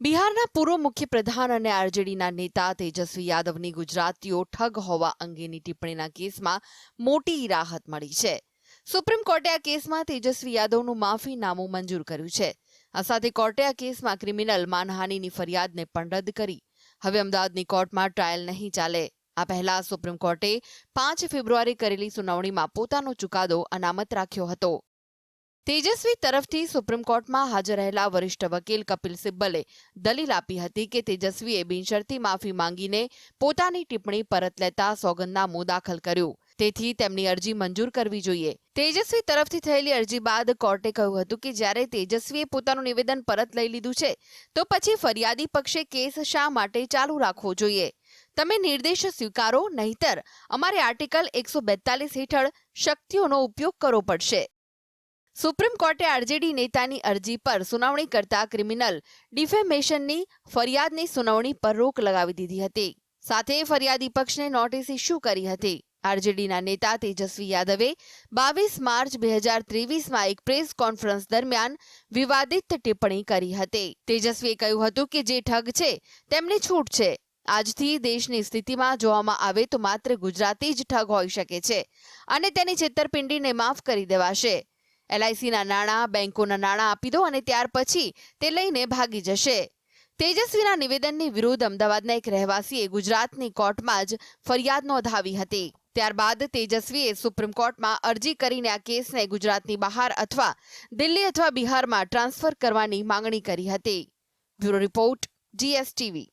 બિહારના પૂર્વ મુખ્ય પ્રધાન અને આરજેડીના નેતા તેજસ્વી યાદવની ગુજરાતીઓ ઠગ હોવા અંગેની ટિપ્પણીના કેસમાં મોટી રાહત મળી છે. સુપ્રીમ કોર્ટે આ કેસમાં તેજસ્વી યાદવનું માફીનામું મંજૂર કર્યું છે. આ સાથે કોર્ટે આ કેસમાં ક્રિમિનલ માનહાનિની ફરિયાદને પણ રદ કરી. હવે અમદાવાદની કોર્ટમાં ટ્રાયલ નહીં ચાલે. આ પહેલા સુપ્રીમ કોર્ટે પાંચ ફેબ્રુઆરી કરેલી સુનાવણીમાં પોતાનો ચુકાદો અનામત રાખ્યો હતો. તેજસ્વી તરફથી સુપ્રીમ કોર્ટમાં હાજર રહેલા વરિષ્ઠ વકીલ કપિલ સિબ્બલે દલીલ આપી હતી કે તેજસ્વીએ બિનશરતી માફી માંગીને પોતાની ટિપ્પણી પરત લેતા સોગંદનામું દાખલ કર્યું. તેથી તેમની અરજી મંજૂર કરવી જોઈએ. તેજસ્વી તરફથી થયેલી અરજી બાદ કોર્ટે કહ્યું હતું કે જ્યારે તેજસ્વીએ પોતાનું નિવેદન પરત લઈ લીધું છે, તો પછી ફરિયાદી પક્ષે કેસ શા માટે ચાલુ રાખવો જોઈએ? તમે નિર્દેશ સ્વીકારો, નહીતર અમારે આર્ટિકલ એકસો બેતાલીસ હેઠળ શક્તિઓનો ઉપયોગ કરવો પડશે. સુપ્રીમ કોર્ટે આરજેડી નેતાની અરજી પર સુનાવણી કરતા ક્રિમિનલ ડિફેમેશનની ફરિયાદની સુનાવણી પર રોક લગાવી દીધી હતી. સાથે ફરિયાદી પક્ષને નોટિસ ઇસ્યુ કરી હતી. આરજેડીના નેતા તેજસ્વી યાદવે બાવીસ માર્ચ બે હજાર ત્રેવીસમાં એક પ્રેસ કોન્ફરન્સ દરમિયાન વિવાદિત ટિપ્પણી કરી હતી. તેજસ્વીએ કહ્યું હતું કે જે ઠગ છે, તેમને છૂટ છે. આજથી દેશની સ્થિતિમાં જોવામાં આવે તો માત્ર ગુજરાતી જ ઠગ હોઈ શકે છે અને તેની છેતરપિંડીને માફ કરી દેવાશે. એલઆઈસીના નાણાં, બેંકોના નાણાં આપી દો અને ત્યાર પછી તે લઈને ભાગી જશે. તેજસ્વીના નિવેદનની વિરુદ્ધ અમદાવાદના એક રહેવાસીએ ગુજરાતની કોર્ટમાં જ ફરિયાદ નોંધાવી હતી. ત્યારબાદ તેજસ્વીએ સુપ્રીમ કોર્ટમાં અરજી કરીને આ કેસને ગુજરાતની બહાર અથવા દિલ્હી અથવા બિહારમાં ટ્રાન્સફર કરવાની માંગણી કરી હતી. Bureau report, GSTV.